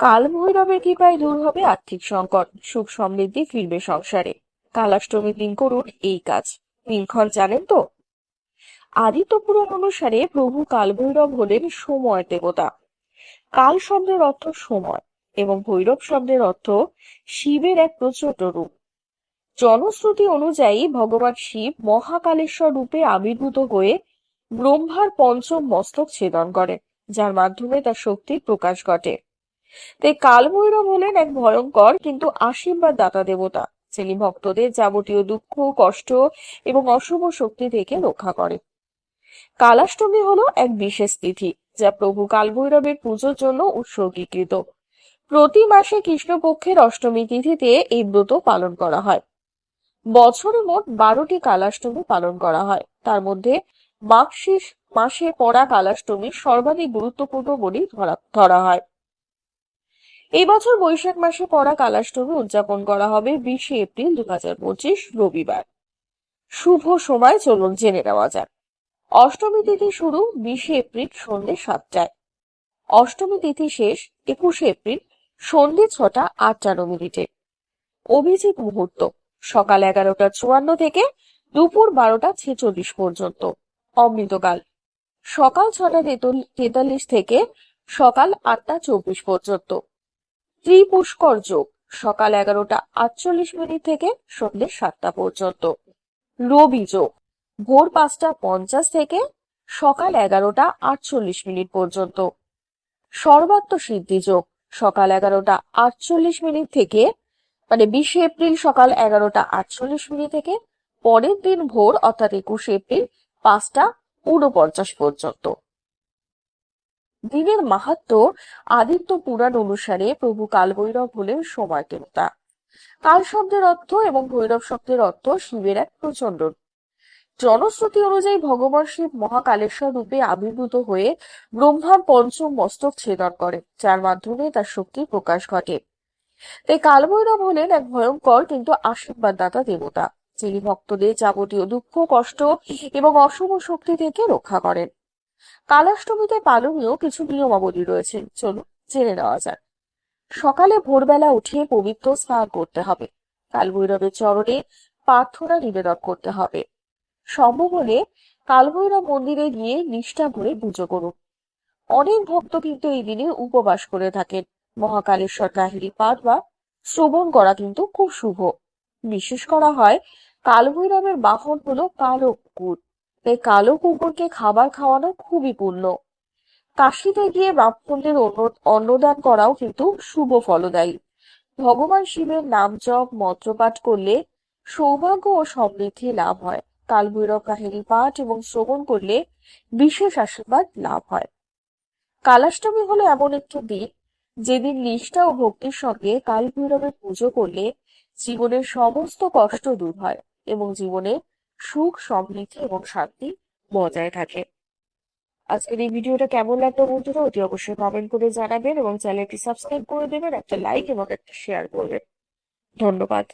কাল ভৈরবের কৃপায় দূর হবে আর্থিক সংকট, সুখ সমৃদ্ধি ফিরবে সংসারে। কালাষ্টমীর দিন করুন এই কাজ। দিনক্ষণ জানেন তো? আদিত্য পুরাণ অনুসারে প্রভু কালভৈরব হলেন সময় দেবতা। কাল শব্দের অর্থ সময় এবং ভৈরব শব্দের অর্থ শিবের এক প্রচণ্ড রূপ। জনশ্রুতি অনুযায়ী ভগবান শিব মহাকালেশ্বর রূপে আবির্ভূত হয়ে ব্রহ্মার পঞ্চম মস্তক ছেদন করেন, যার মাধ্যমে তার শক্তির প্রকাশ ঘটে। তাই কালভৈরব হলেন এক ভয়ঙ্কর কিন্তু আশীর্বাদ দাতা দেবতা। যিনি ভক্তদের যাবতীয় দুঃখ, কষ্ট এবং অশুভ শক্তি থেকে রক্ষা করে কালাষ্টমী হলো এক বিশেষ তিথি, যা প্রভু কালভৈরবের পুজোর জন্য উৎসর্গীকৃত। প্রতি মাসে কৃষ্ণপক্ষের অষ্টমী তিথিতে এই ব্রত পালন করা হয়। বছরে মোট বারোটি কালাষ্টমী পালন করা হয়। তার মধ্যে মাঘশিস মাসে পড়া কালাষ্টমী সর্বাধিক গুরুত্বপূর্ণ বলে ধরা ধরা হয়। এই বছর বৈশাখ মাসে পড়া কালাষ্টমী উদযাপন করা হবে বিশে এপ্রিল দু হাজার পঁচিশ রবিবার। শুভ সময়, চলুন জেনে নেওয়া যাক। অষ্টমী তিথি শুরু বিশে এপ্রিল সন্ধ্যে সাতটায়। অষ্টমী তিথি শেষ একুশে এপ্রিল সন্ধ্যে ছটা আটান্ন মিনিটে। অভিজিৎ মুহূর্ত, সকাল এগারোটা চুয়ান্ন থেকে দুপুর বারোটা ছেচল্লিশ পর্যন্ত। অমৃতকাল, সকাল ছটা তেতাল্লিশ থেকে সকাল আটটা চব্বিশ পর্যন্ত। ত্রিপুষ্কর যোগ, সকাল এগারোটা আটচল্লিশ মিনিট থেকে সন্ধ্যে সাতটা পর্যন্ত। রবি যোগ, ভোর পাঁচটা পঞ্চাশ থেকে সকাল এগারোটা আটচল্লিশ মিনিট পর্যন্ত। সর্বাত্ম সিদ্ধি যোগ, সকাল এগারোটা আটচল্লিশ মিনিট থেকে মানে বিশে এপ্রিল সকাল এগারোটা আটচল্লিশ মিনিট থেকে, পরের দিন ভোর অর্থাৎ একুশে এপ্রিল পাঁচটা ঊনপঞ্চাশ পর্যন্ত। দিনের মাহাত্ম আদিত্য পুরাণ অনুসারে প্রভু কালভৈরব হলেন সময় দেবতা। কাল শব্দের অর্থ এবং ভৈরব শব্দের অর্থ শিবের এক প্রচণ্ড। জনশ্রুতি অনুযায়ী ভগবান শিব মহাকালেশ্বর রূপে আবির্ভূত হয়ে ব্রহ্মার পঞ্চম মস্তক ছেদন করে যার মাধ্যমে তার শক্তির প্রকাশ ঘটে। তাই কালভৈরব হলেন এক ভয়ঙ্কর কিন্তু আশীর্বাদদাতা দেবতা, যিনি ভক্তদের যাবতীয় দুঃখ, কষ্ট এবং অশুভ শক্তি থেকে রক্ষা করেন। কালাষ্টমীতে পালনীয় কিছু নিয়মাবলী রয়েছে। চলুন, জেনে নেওয়া যাক। সকালে ভোরবেলা উঠে পবিত্র স্নান করতে হবে। কালভৈরবের চরণে প্রার্থনা নিবেদন করতে হবে। সম্ভব হলে কালভৈরব মন্দিরে গিয়ে নিষ্ঠা ভরে পুজো করুন। অনেক ভক্ত কিন্তু এই দিনে উপবাস করে থাকেন। মহাকালেশ্বর কাহিনী পাঠ বা শ্রবণ করা কিন্তু খুব শুভ। বিশেষ করা হয়, কালভৈরবের বাহন হলো কালো কুকুর। তাই কালো কুকুরকে খাবার খাওয়ানো খুবই পূর্ণ। কাশিতে গিয়ে ব্রাহ্মণদের অন্নদান করাও কিন্তু শুভ ফলদায়ী। ভগবান শিবের নাম জপ, মন্ত্রপাঠ করলে সৌভাগ্য ও সমৃদ্ধি লাভ হয়। কালভৈরব কাহিনী পাঠ এবং শ্রবণ করলে বিশেষ আশীর্বাদ লাভ হয়। কালাষ্টমী হলো এমন একটি দিন যেদিন নিষ্ঠা ও ভক্তির সঙ্গে কালভৈরবের পুজো করলে জীবনের সমস্ত কষ্ট দূর হয় এবং জীবনে সুখ, সমৃদ্ধি এবং শান্তি বজায় থাকে। আজকের এই ভিডিওটা কেমন লাগল বন্ধুরা, অতি অবশ্যই কমেন্ট করে জানাবেন এবং চ্যানেলটি সাবস্ক্রাইব করে দেবেন, একটা লাইক এবং একটা শেয়ার করবেন। ধন্যবাদ।